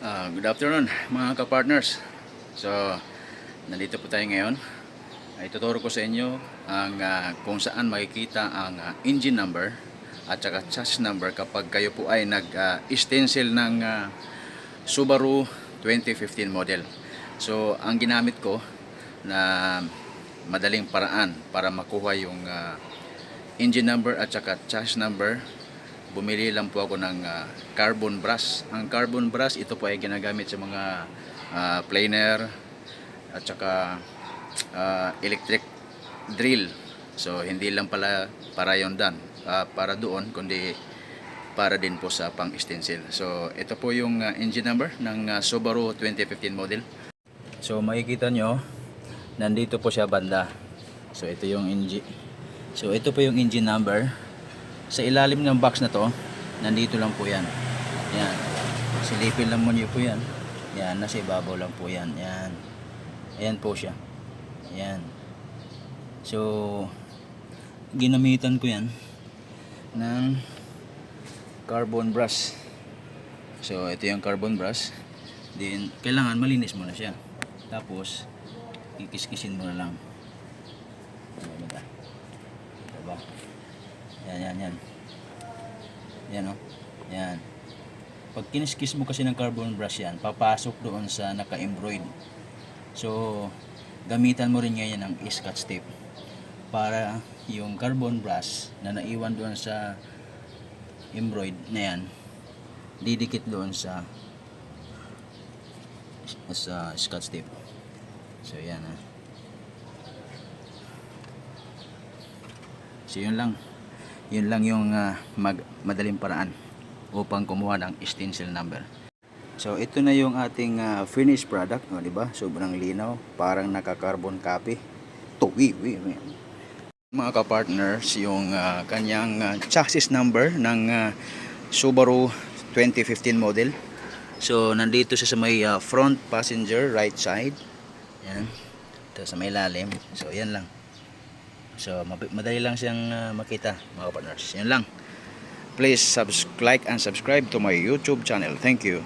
Ah, good afternoon mga ka-partners. So, nandito po tayo ngayon. Ay tuturo ko sa inyo ang ah, kung saan makikita ang ah, engine number at saka chassis number kapag kayo po ay nag-stencil ng ah, Subaru 2015 model. So, ang ginamit ko na madaling paraan para makuha yung ah, engine number at saka chassis number bumili lang po ako ng ah, carbon brush. Ang carbon brush, ito po ay ginagamit sa mga ah, planer at saka ah, electric drill. So, hindi lang pala para yon dan, ah, para doon, kundi para din po sa pang-stencil. So, ito po yung ah, engine number ng ah, Subaru 2015 model. So, makikita nyo, nandito po siya banda. So, ito yung engine. So, ito po yung engine number sa ilalim ng box na to, nandito lang po yan. Yan. Silipin lang mo niyo po yan. Yan, nasa ibabaw lang po yan. Yan. Ayan po siya. Yan. So, ginamitan ko yan ng carbon brush. So, ito yung carbon brush. Then, kailangan malinis mo na siya. Tapos, kikiskisin mo na lang. Ano ba? Diba? Yan, yan, yan. Yan, oh. Yan. Pag kiniskis mo kasi ng carbon brush yan, papasok doon sa naka-embroid. So, gamitan mo rin ngayon ng scotch tape para yung carbon brush na naiwan doon sa embroid na yan, didikit doon sa sa scotch tape. So, yan, ah. So, yun lang yun lang yung ah, mag, madaling paraan upang kumuha ng stencil number. So ito na yung ating ah, finished product, no, di ba? Sobrang linaw, parang naka-carbon copy. Tuwi, wi, wi. Mga ka-partners, yung ah, kanyang ah, chassis number ng ah, Subaru 2015 model. So nandito siya sa may ah, front passenger right side. Yan. Ito sa may lalim. So yan lang. So, madali lang siyang uh, makita, mga partners. Yan lang. Please subs- like and subscribe to my YouTube channel. Thank you.